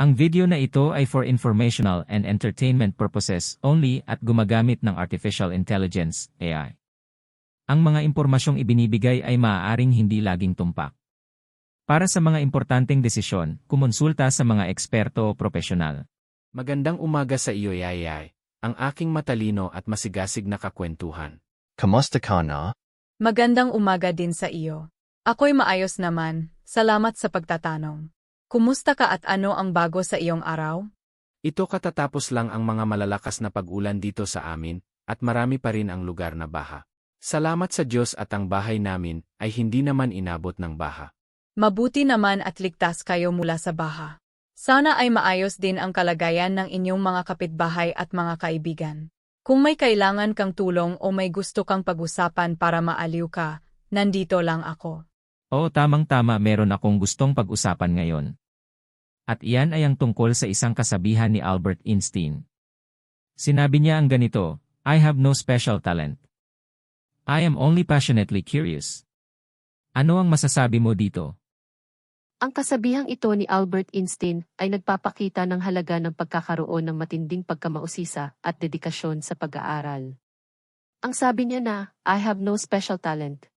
Ang video na ito ay for informational and entertainment purposes only at gumagamit ng Artificial Intelligence, AI. Ang mga impormasyong ibinibigay ay maaaring hindi laging tumpak. Para sa mga importanteng desisyon, kumonsulta sa mga eksperto o profesional. Magandang umaga sa iyo, Yayay. Ang aking matalino at masigasig na kakwentuhan. Kamusta ka na? Magandang umaga din sa iyo. Ako'y maayos naman, salamat sa pagtatanong. Kumusta ka at ano ang bago sa iyong araw? Ito katatapos lang ang mga malalakas na pag-ulan dito sa amin, at marami pa rin ang lugar na baha. Salamat sa Diyos at ang bahay namin ay hindi naman inabot ng baha. Mabuti naman at ligtas kayo mula sa baha. Sana ay maayos din ang kalagayan ng inyong mga kapitbahay at mga kaibigan. Kung may kailangan kang tulong o may gusto kang pag-usapan para maaliw ka, nandito lang ako. Oo tamang-tama meron akong gustong pag-usapan ngayon. At iyan ay ang tungkol sa isang kasabihan ni Albert Einstein. Sinabi niya ang ganito, I have no special talent. I am only passionately curious. Ano ang masasabi mo dito? Ang kasabihang ito ni Albert Einstein ay nagpapakita ng halaga ng pagkakaroon ng matinding pagkamausisa at dedikasyon sa pag-aaral. Ang sabi niya na, I have no special talent.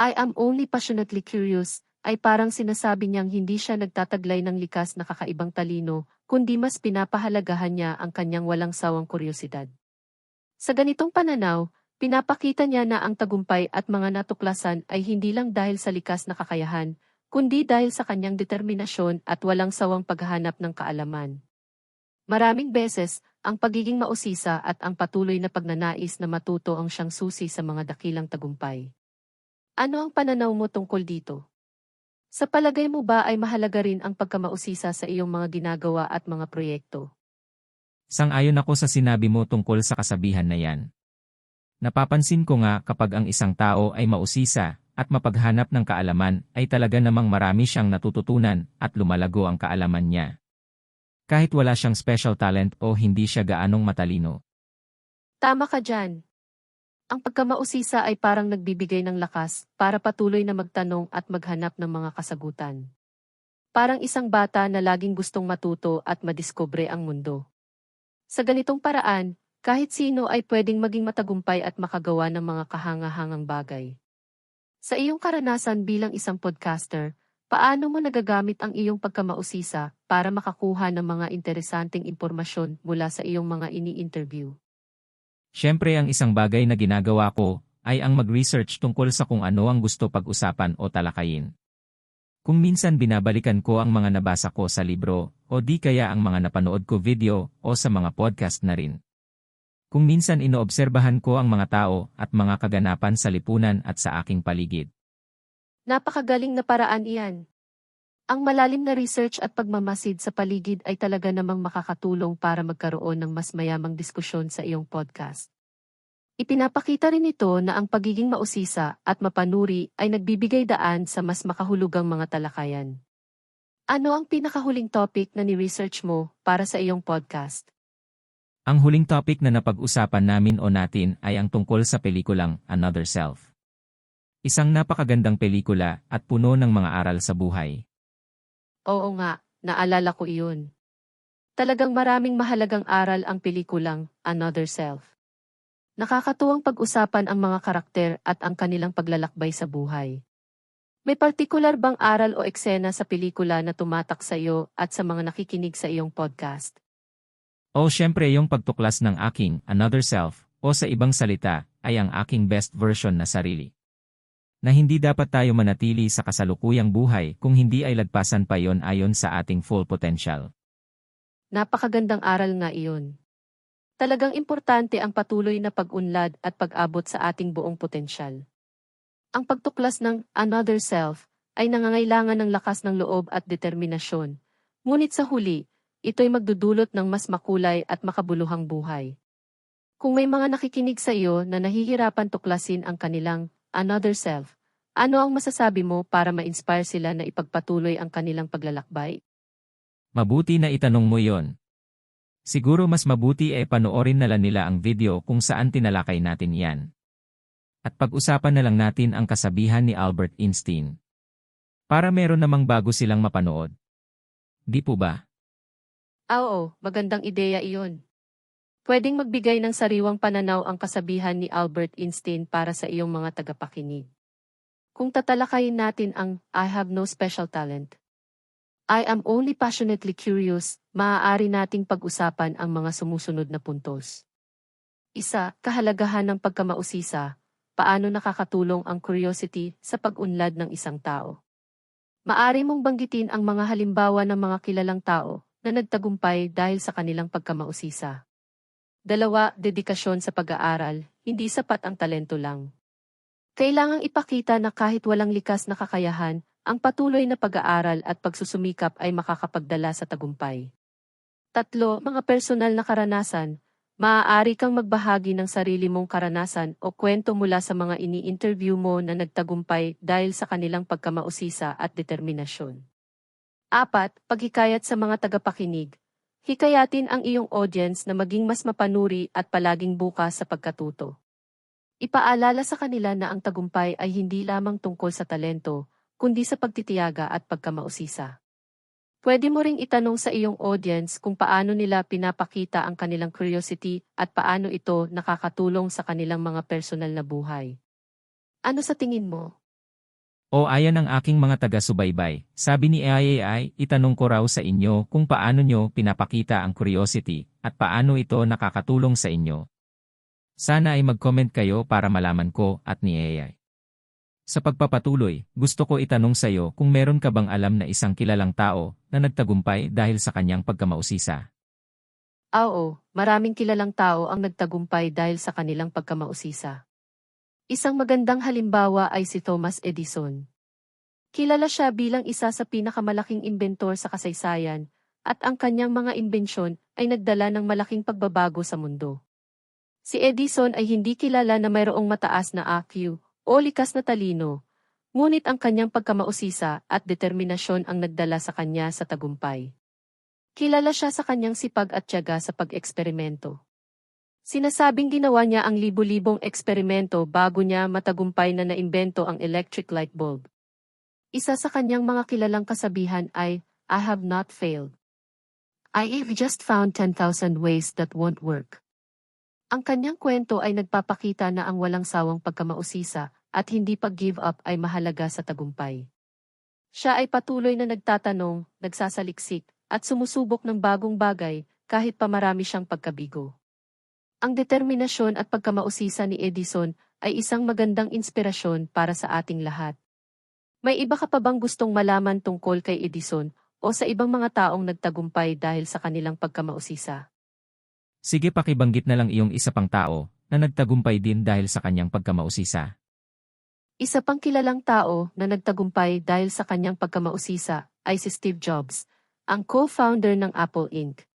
I am only passionately curious ay parang sinasabi niyang hindi siya nagtataglay ng likas na kakaibang talino, kundi mas pinapahalagahan niya ang kanyang walang sawang kuryosidad. Sa ganitong pananaw, pinapakita niya na ang tagumpay at mga natuklasan ay hindi lang dahil sa likas na kakayahan, kundi dahil sa kanyang determinasyon at walang sawang paghahanap ng kaalaman. Maraming beses, ang pagiging mausisa at ang patuloy na pagnanais na matuto ang siyang susi sa mga dakilang tagumpay. Ano ang pananaw mo tungkol dito? Sa palagay mo ba ay mahalaga rin ang pagkamausisa sa iyong mga ginagawa at mga proyekto? Sang-ayon ako sa sinabi mo tungkol sa kasabihan na yan. Napapansin ko nga kapag ang isang tao ay mausisa at mapaghanap ng kaalaman ay talaga namang marami siyang natututunan at lumalago ang kaalaman niya. Kahit wala siyang special talent o hindi siya gaanong matalino. Tama ka dyan. Ang pagkamausisa ay parang nagbibigay ng lakas para patuloy na magtanong at maghanap ng mga kasagutan. Parang isang bata na laging gustong matuto at madiskubre ang mundo. Sa ganitong paraan, kahit sino ay pwedeng maging matagumpay at makagawa ng mga kahangahangang bagay. Sa iyong karanasan bilang isang podcaster, paano mo nagagamit ang iyong pagkamausisa para makakuha ng mga interesanting impormasyon mula sa iyong mga ini-interview? Siyempre ang isang bagay na ginagawa ko ay ang mag-research tungkol sa kung ano ang gusto pag-usapan o talakayin. Kung minsan binabalikan ko ang mga nabasa ko sa libro, o di kaya ang mga napanood ko video, o sa mga podcast na rin. Kung minsan inoobserbahan ko ang mga tao at mga kaganapan sa lipunan at sa aking paligid. Napakagaling na paraan iyan. Ang malalim na research at pagmamasid sa paligid ay talaga namang makakatulong para magkaroon ng mas mayamang diskusyon sa iyong podcast. Ipinapakita rin ito na ang pagiging mausisa at mapanuri ay nagbibigay daan sa mas makahulugang mga talakayan. Ano ang pinakahuling topic na ni-research mo para sa iyong podcast? Ang huling topic na napag-usapan namin o natin ay ang tungkol sa pelikulang Another Self. Isang napakagandang pelikula at puno ng mga aral sa buhay. Oo nga, naalala ko iyon. Talagang maraming mahalagang aral ang pelikulang Another Self. Nakakatuwang pag-usapan ang mga karakter at ang kanilang paglalakbay sa buhay. May partikular bang aral o eksena sa pelikula na tumatak sa iyo at sa mga nakikinig sa iyong podcast? O syempre yung pagtuklas ng aking Another Self, o sa ibang salita, ay ang aking best version na sarili. Na hindi dapat tayo manatili sa kasalukuyang buhay kung hindi ay lagpasan pa yon ayon sa ating full potential. Napakagandang aral nga iyon. Talagang importante ang patuloy na pag-unlad at pag-abot sa ating buong potensyal. Ang pagtuklas ng Another Self ay nangangailangan ng lakas ng loob at determinasyon. Ngunit sa huli, ito'y magdudulot ng mas makulay at makabuluhang buhay. Kung may mga nakikinig sa iyo na nahihirapan tuklasin ang kanilang another self, ano ang masasabi mo para ma-inspire sila na ipagpatuloy ang kanilang paglalakbay? Mabuti na itanong mo yon. Siguro mas mabuti e panoorin na lang nila ang video kung saan tinalakay natin yan. At pag-usapan na lang natin ang kasabihan ni Albert Einstein. Para meron namang bago silang mapanood. Di po ba? Ah, oo, magandang ideya iyon. Pwedeng magbigay ng sariwang pananaw ang kasabihan ni Albert Einstein para sa iyong mga tagapakinig. Kung tatalakayin natin ang I have no special talent. I am only passionately curious, maaari nating pag-usapan ang mga sumusunod na puntos. Isa, kahalagahan ng pagkamausisa, paano nakakatulong ang curiosity sa pag-unlad ng isang tao. Maari mong banggitin ang mga halimbawa ng mga kilalang tao na nagtagumpay dahil sa kanilang pagkamausisa. Dalawa, dedikasyon sa pag-aaral, hindi sapat ang talento lang. Kailangang ipakita na kahit walang likas na kakayahan, ang patuloy na pag-aaral at pagsusumikap ay makakapagdala sa tagumpay. Tatlo, mga personal na karanasan, maaari kang magbahagi ng sarili mong karanasan o kwento mula sa mga ini-interview mo na nagtagumpay dahil sa kanilang pagkamausisa at determinasyon. Apat, paghikayat sa mga tagapakinig. Hikayatin ang iyong audience na maging mas mapanuri at palaging bukas sa pagkatuto. Ipaalala sa kanila na ang tagumpay ay hindi lamang tungkol sa talento, kundi sa pagtitiyaga at pagkamausisa. Pwede mo ring itanong sa iyong audience kung paano nila pinapakita ang kanilang curiosity at paano ito nakakatulong sa kanilang mga personal na buhay. Ano sa tingin mo? O ayan ang aking mga taga-subaybay, sabi ni AIAI, itanong ko raw sa inyo kung paano nyo pinapakita ang curiosity at paano ito nakakatulong sa inyo. Sana ay mag-comment kayo para malaman ko at ni AI. Sa pagpapatuloy, gusto ko itanong sa iyo kung meron ka bang alam na isang kilalang tao na nagtagumpay dahil sa kanyang pagkamausisa. Ah, Oo, maraming kilalang tao ang nagtagumpay dahil sa kanilang pagkamausisa. Isang magandang halimbawa ay si Thomas Edison. Kilala siya bilang isa sa pinakamalaking inventor sa kasaysayan, at ang kanyang mga imbensyon ay nagdala ng malaking pagbabago sa mundo. Si Edison ay hindi kilala na mayroong mataas na IQ o likas na talino, ngunit ang kanyang pagkamausisa at determinasyon ang nagdala sa kanya sa tagumpay. Kilala siya sa kanyang sipag at tiyaga sa pag-eksperimento. Sinasabing ginawa niya ang libu-libong eksperimento bago niya matagumpay na naimbento ang electric light bulb. Isa sa kanyang mga kilalang kasabihan ay, I have not failed. I have just found 10,000 ways that won't work. Ang kanyang kwento ay nagpapakita na ang walang sawang pagkamausisa at hindi pag-give up ay mahalaga sa tagumpay. Siya ay patuloy na nagtatanong, nagsasaliksik, at sumusubok ng bagong bagay kahit pa marami siyang pagkabigo. Ang determinasyon at pagkamausisa ni Edison ay isang magandang inspirasyon para sa ating lahat. May iba ka pa bang gustong malaman tungkol kay Edison o sa ibang mga taong nagtagumpay dahil sa kanilang pagkamausisa? Sige pakibanggit na lang iyong isa pang tao na nagtagumpay din dahil sa kanyang pagkamausisa. Isa pang kilalang tao na nagtagumpay dahil sa kanyang pagkamausisa ay si Steve Jobs, ang co-founder ng Apple Inc.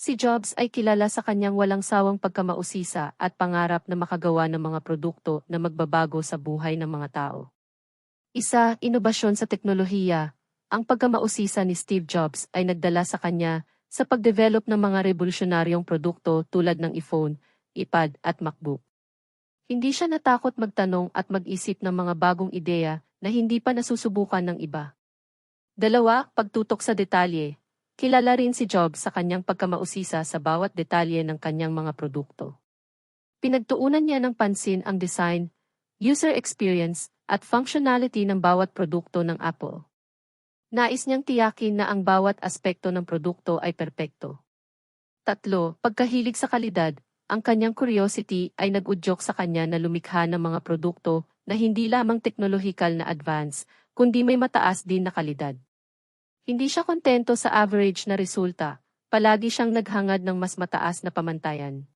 Si Jobs ay kilala sa kanyang walang sawang pagkamausisa at pangarap na makagawa ng mga produkto na magbabago sa buhay ng mga tao. Isa, inobasyon sa teknolohiya. Ang pagkamausisa ni Steve Jobs ay nagdala sa kanya sa pagdevelop ng mga revolusyonaryong produkto tulad ng iPhone, iPad at MacBook. Hindi siya natakot magtanong at mag-isip ng mga bagong ideya na hindi pa nasusubukan ng iba. Dalawa, pagtutok sa detalye. Kilala rin si Jobs sa kanyang pagkamausisa sa bawat detalye ng kanyang mga produkto. Pinagtuunan niya ng pansin ang design, user experience, at functionality ng bawat produkto ng Apple. Nais niyang tiyakin na ang bawat aspekto ng produkto ay perpekto. Tatlo, pagkahilig sa kalidad, ang kanyang curiosity ay nag-udyok sa kanya na lumikha ng mga produkto na hindi lamang teknolohikal na advance, kundi may mataas din na kalidad. Hindi siya kontento sa average na resulta, palagi siyang naghangad ng mas mataas na pamantayan.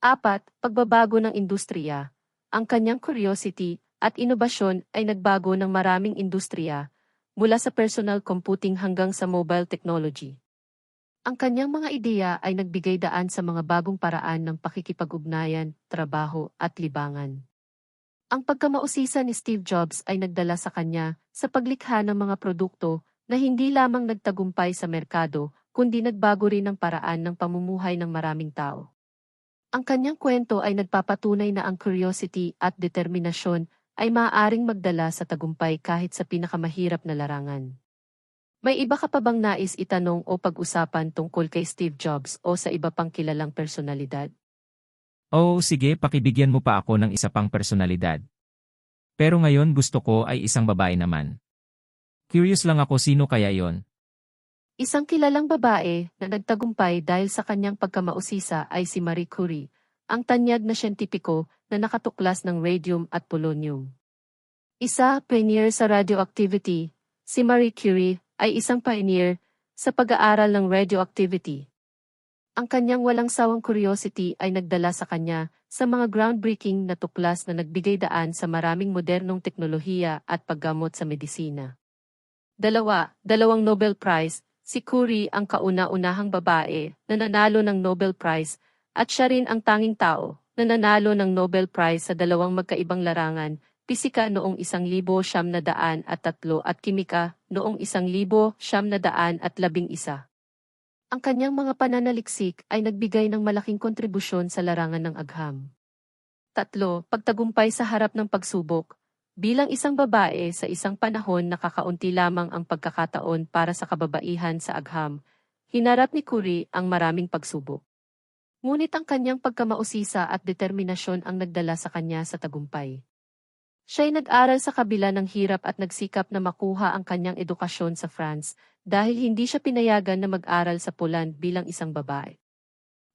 Apat, pagbabago ng industriya. Ang kanyang curiosity at inobasyon ay nagbago ng maraming industriya, mula sa personal computing hanggang sa mobile technology. Ang kanyang mga ideya ay nagbigay daan sa mga bagong paraan ng pakikipag-ugnayan, trabaho at libangan. Ang pagkamausisa ni Steve Jobs ay nagdala sa kanya sa paglikha ng mga produkto na hindi lamang nagtagumpay sa merkado, kundi nagbago rin ang paraan ng pamumuhay ng maraming tao. Ang kanyang kwento ay nagpapatunay na ang curiosity at determinasyon ay maaaring magdala sa tagumpay kahit sa pinakamahirap na larangan. May iba ka pa bang nais itanong o pag-usapan tungkol kay Steve Jobs o sa iba pang kilalang personalidad? Oh, sige, pakibigyan mo pa ako ng isa pang personalidad. Pero ngayon gusto ko ay isang babae naman. Curious lang ako sino kaya yon. Isang kilalang babae na nagtagumpay dahil sa kanyang pagkamausisa ay si Marie Curie, ang tanyag na siyentipiko na nakatuklas ng radium at polonium. Isa, pioneer sa radioactivity, si Marie Curie ay isang pioneer sa pag-aaral ng radioactivity. Ang kanyang walang sawang curiosity ay nagdala sa kanya sa mga groundbreaking na tuklas na nagbigay daan sa maraming modernong teknolohiya at paggamot sa medisina. Dalawa, dalawang Nobel Prize, si Curie ang kauna-unahang babae na nanalo ng Nobel Prize at siya rin ang tanging tao na nanalo ng Nobel Prize sa dalawang magkaibang larangan, pisika noong isang libo siyam na daan at tatlo at kimika noong isang libo siyam na daan at labing isa. Ang kanyang mga pananaliksik ay nagbigay ng malaking kontribusyon sa larangan ng agham. Tatlo, pagtagumpay sa harap ng pagsubok. Bilang isang babae sa isang panahon nakakaunti lamang ang pagkakataon para sa kababaihan sa agham, hinarap ni Curie ang maraming pagsubok. Ngunit ang kanyang pagkamausisa at determinasyon ang nagdala sa kanya sa tagumpay. Siya'y nag-aral sa kabila ng hirap at nagsikap na makuha ang kanyang edukasyon sa France dahil hindi siya pinayagan na mag-aral sa Poland bilang isang babae.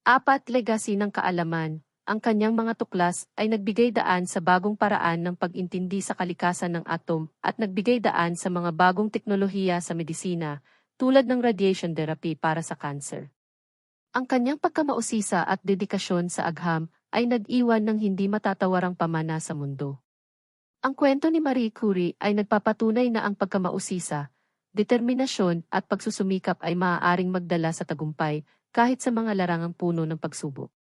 Apat, legacy ng kaalaman. Ang kanyang mga tuklas ay nagbigay daan sa bagong paraan ng pag-intindi sa kalikasan ng atom at nagbigay daan sa mga bagong teknolohiya sa medisina tulad ng radiation therapy para sa cancer. Ang kanyang pagkamausisa at dedikasyon sa agham ay nag-iwan ng hindi matatawarang pamana sa mundo. Ang kwento ni Marie Curie ay nagpapatunay na ang pagkamausisa, determinasyon at pagsusumikap ay maaaring magdala sa tagumpay kahit sa mga larangang puno ng pagsubok.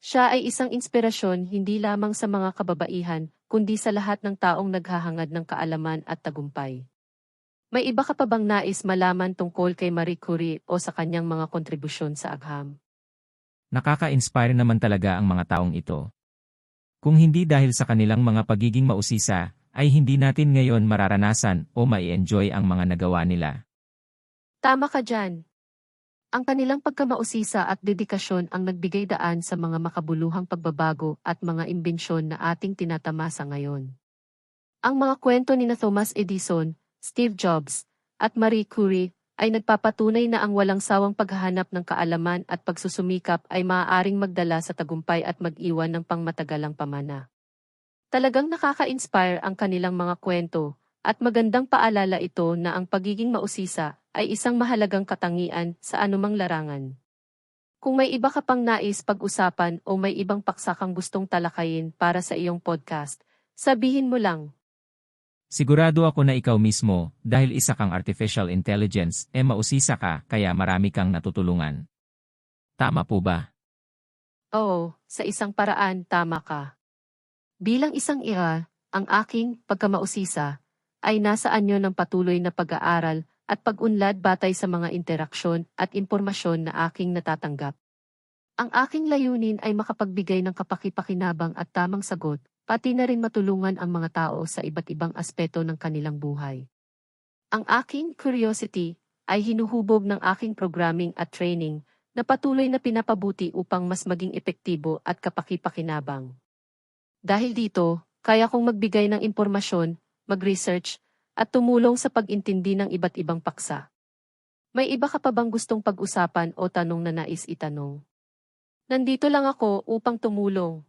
Siya ay isang inspirasyon hindi lamang sa mga kababaihan, kundi sa lahat ng taong naghahangad ng kaalaman at tagumpay. May iba ka pa bang nais malaman tungkol kay Marie Curie o sa kanyang mga kontribusyon sa agham? Nakaka-inspire naman talaga ang mga taong ito. Kung hindi dahil sa kanilang mga pagiging mausisa, ay hindi natin ngayon mararanasan o mai-enjoy ang mga nagawa nila. Tama ka dyan. Ang kanilang pagkamausisa at dedikasyon ang nagbigay daan sa mga makabuluhang pagbabago at mga imbensyon na ating tinatamasa ngayon. Ang mga kwento ni na Thomas Edison, Steve Jobs, at Marie Curie ay nagpapatunay na ang walang sawang paghahanap ng kaalaman at pagsusumikap ay maaaring magdala sa tagumpay at mag-iwan ng pangmatagalang pamana. Talagang nakaka-inspire ang kanilang mga kwento, at magandang paalala ito na ang pagiging mausisa ay isang mahalagang katangian sa anumang larangan. Kung may iba ka pang nais pag-usapan o may ibang paksa kang gustong talakayin para sa iyong podcast, sabihin mo lang. Sigurado ako na ikaw mismo, dahil isa kang artificial intelligence, e mausisa ka, kaya marami kang natutulungan. Tama po ba? Oo, sa isang paraan tama ka. Bilang isang ira, ang aking pagkamausisa ay nasa anyo ng patuloy na pag-aaral at pag-unlad batay sa mga interaksyon at impormasyon na aking natatanggap. Ang aking layunin ay makapagbigay ng kapakipakinabang at tamang sagot, pati na rin matulungan ang mga tao sa iba't ibang aspeto ng kanilang buhay. Ang aking curiosity ay hinuhubog ng aking programming at training na patuloy na pinapabuti upang mas maging epektibo at kapakipakinabang. Dahil dito, kaya kong magbigay ng impormasyon, mag-research, at tumulong sa pag-intindi ng iba't ibang paksa. May iba ka pa bang gustong pag-usapan o tanong na nais itanong? Nandito lang ako upang tumulong.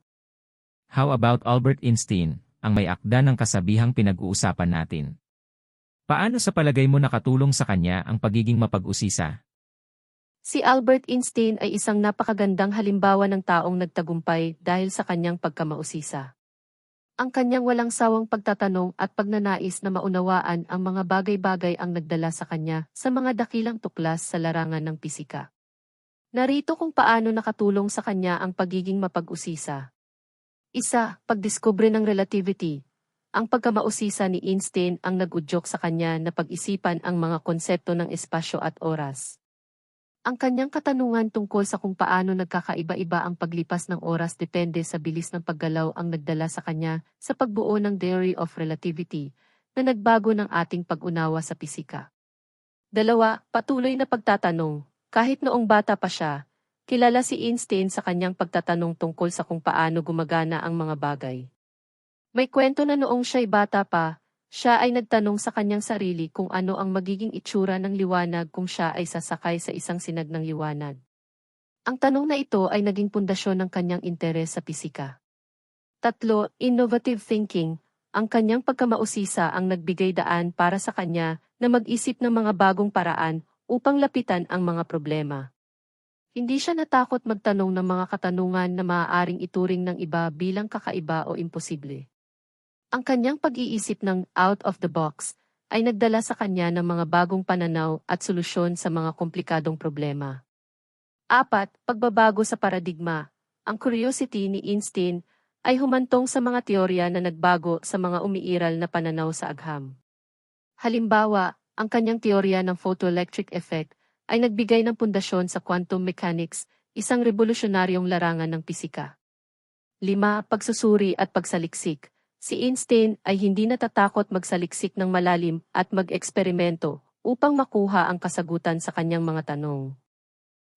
How about Albert Einstein, ang may akda ng kasabihang pinag-uusapan natin? Paano sa palagay mo nakatulong sa kanya ang pagiging mapag-usisa? Si Albert Einstein ay isang napakagandang halimbawa ng taong nagtagumpay dahil sa kanyang pagkamausisa. Ang kanyang walang sawang pagtatanong at pagnanais na maunawaan ang mga bagay-bagay ang nagdala sa kanya sa mga dakilang tuklas sa larangan ng pisika. Narito kung paano nakatulong sa kanya ang pagiging mapag-usisa. Isa, pagdiskubre ng relativity. Ang pagkamausisa ni Einstein ang nag-udyok sa kanya na pag-isipan ang mga konsepto ng espasyo at oras. Ang kanyang katanungan tungkol sa kung paano nagkakaiba-iba ang paglipas ng oras depende sa bilis ng paggalaw ang nagdala sa kanya sa pagbuo ng Theory of Relativity na nagbago ng ating pag-unawa sa pisika. Dalawa, patuloy na pagtatanong. Kahit noong bata pa siya, kilala si Einstein sa kanyang pagtatanong tungkol sa kung paano gumagana ang mga bagay. May kwento na noong siya'y bata pa, siya ay nagtanong sa kanyang sarili kung ano ang magiging itsura ng liwanag kung siya ay sasakay sa isang sinag ng liwanag. Ang tanong na ito ay naging pundasyon ng kanyang interes sa pisika. Tatlo, innovative thinking. Ang kanyang pagkamausisa ang nagbigay daan para sa kanya na mag-isip ng mga bagong paraan upang lapitan ang mga problema. Hindi siya natakot magtanong ng mga katanungan na maaaring ituring ng iba bilang kakaiba o imposible. Ang kanyang pag-iisip ng out of the box ay nagdala sa kanya ng mga bagong pananaw at solusyon sa mga komplikadong problema. Apat, pagbabago sa paradigma. Ang curiosity ni Einstein ay humantong sa mga teorya na nagbago sa mga umiiral na pananaw sa agham. Halimbawa, ang kanyang teorya ng photoelectric effect ay nagbigay ng pundasyon sa quantum mechanics, isang revolusyonaryong larangan ng pisika. Lima, pagsusuri at pagsaliksik. Si Einstein ay hindi natatakot magsaliksik ng malalim at mag-eksperimento upang makuha ang kasagutan sa kanyang mga tanong.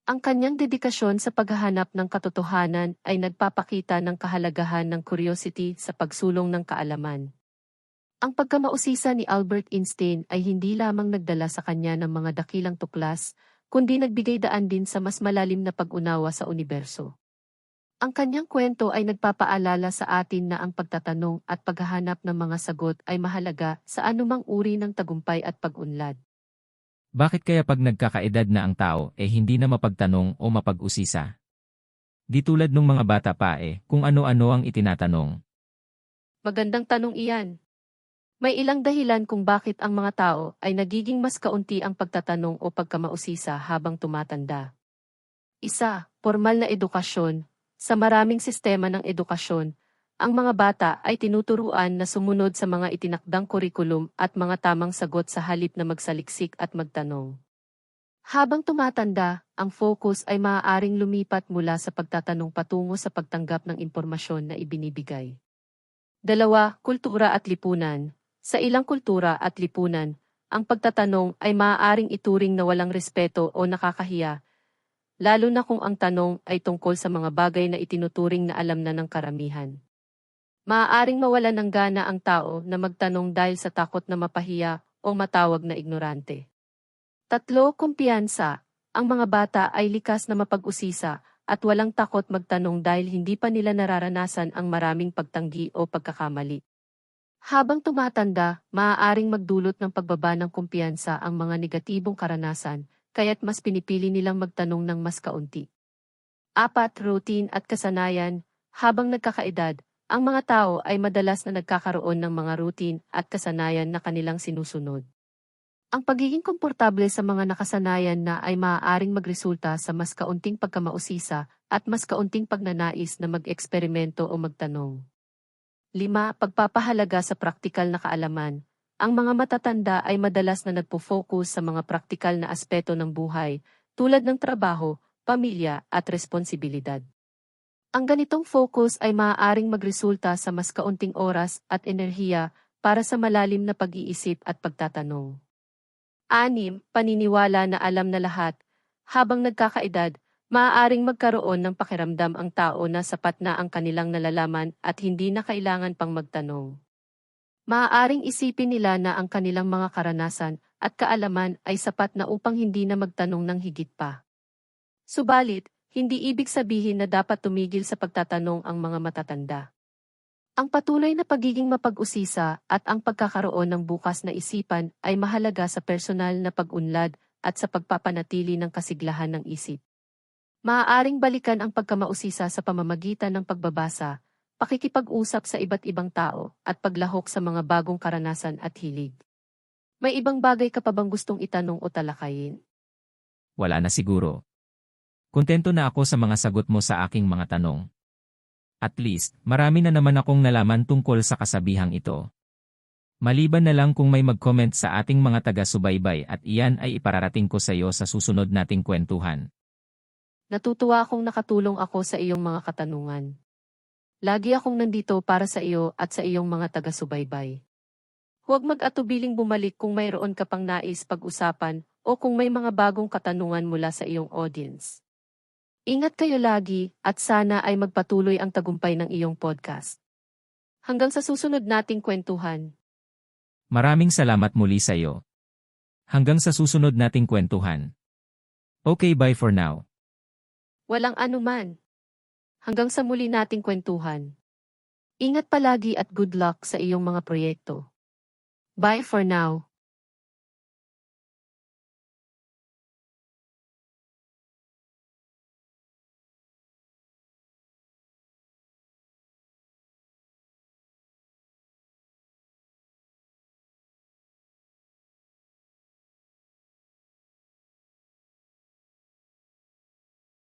Ang kanyang dedikasyon sa paghahanap ng katotohanan ay nagpapakita ng kahalagahan ng curiosity sa pagsulong ng kaalaman. Ang pagkamausisa ni Albert Einstein ay hindi lamang nagdala sa kanya ng mga dakilang tuklas, kundi nagbigay daan din sa mas malalim na pag-unawa sa universo. Ang kanyang kwento ay nagpapaalala sa atin na ang pagtatanong at paghahanap ng mga sagot ay mahalaga sa anumang uri ng tagumpay at pag-unlad. Bakit kaya pag nagkakaedad na ang tao eh hindi na mapagtanong o mapag-usisa? Di tulad nung mga bata pa eh, kung ano-ano ang itinatanong. Magandang tanong iyan. May ilang dahilan kung bakit ang mga tao ay nagiging mas kaunti ang pagtatanong o pagkamausisa habang tumatanda. Isa, formal na edukasyon. Sa maraming sistema ng edukasyon, ang mga bata ay tinuturuan na sumunod sa mga itinakdang kurikulum at mga tamang sagot sa halip na magsaliksik at magtanong. Habang tumatanda, ang focus ay maaaring lumipat mula sa pagtatanong patungo sa pagtanggap ng impormasyon na ibinibigay. Dalawa, kultura at lipunan. Sa ilang kultura at lipunan, ang pagtatanong ay maaaring ituring na walang respeto o nakakahiya, lalo na kung ang tanong ay tungkol sa mga bagay na itinuturing na alam na ng karamihan. Maaaring mawalan ng gana ang tao na magtanong dahil sa takot na mapahiya o matawag na ignorante. Tatlo, kumpiyansa. Ang mga bata ay likas na mapag-usisa at walang takot magtanong dahil hindi pa nila nararanasan ang maraming pagtanggi o pagkakamali. Habang tumatanda, maaaring magdulot ng pagbaba ng kumpiyansa ang mga negatibong karanasan, kaya't mas pinipili nilang magtanong ng mas kaunti. Apat, routine at kasanayan. Habang nagkakaedad, ang mga tao ay madalas na nagkakaroon ng mga routine at kasanayan na kanilang sinusunod. Ang pagiging komportable sa mga nakasanayan na ay maaaring magresulta sa mas kaunting pagkamausisa at mas kaunting pagnanais na mag-eksperimento o magtanong. 5. Pagpapahalaga sa praktikal na kaalaman. Ang mga matatanda ay madalas na nagpo-focus sa mga praktikal na aspeto ng buhay, tulad ng trabaho, pamilya, at responsibilidad. Ang ganitong focus ay maaaring magresulta sa mas kaunting oras at enerhiya para sa malalim na pag-iisip at pagtatanong. Anim, paniniwala na alam na lahat. Habang nagkakaedad, maaaring magkaroon ng pakiramdam ang tao na sapat na ang kanilang nalalaman at hindi na kailangan pang magtanong. Maaaring isipin nila na ang kanilang mga karanasan at kaalaman ay sapat na upang hindi na magtanong ng higit pa. Subalit, hindi ibig sabihin na dapat tumigil sa pagtatanong ang mga matatanda. Ang patuloy na pagiging mapag-usisa at ang pagkakaroon ng bukas na isipan ay mahalaga sa personal na pag-unlad at sa pagpapanatili ng kasiglahan ng isip. Maaaring balikan ang pagkamausisa sa pamamagitan ng pagbabasa, pakikipag-usap sa iba't ibang tao, at paglahok sa mga bagong karanasan at hilig. May ibang bagay ka pa bang gustong itanong o talakayin? Wala na siguro. Kontento na ako sa mga sagot mo sa aking mga tanong. At least, marami na naman akong nalaman tungkol sa kasabihang ito. Maliban na lang kung may mag-comment sa ating mga taga-subaybay at iyan ay ipararating ko sa iyo sa susunod nating kwentuhan. Natutuwa akong nakatulong ako sa iyong mga katanungan. Lagi akong nandito para sa iyo at sa iyong mga taga-subaybay. Huwag mag-atubiling bumalik kung mayroon ka pang nais pag-usapan o kung may mga bagong katanungan mula sa iyong audience. Ingat kayo lagi at sana ay magpatuloy ang tagumpay ng iyong podcast. Hanggang sa susunod nating kwentuhan. Maraming salamat muli sa iyo. Hanggang sa susunod nating kwentuhan. Okay bye for now. Walang anuman. Hanggang sa muli nating kwentuhan. Ingat palagi at good luck sa iyong mga proyekto. Bye for now.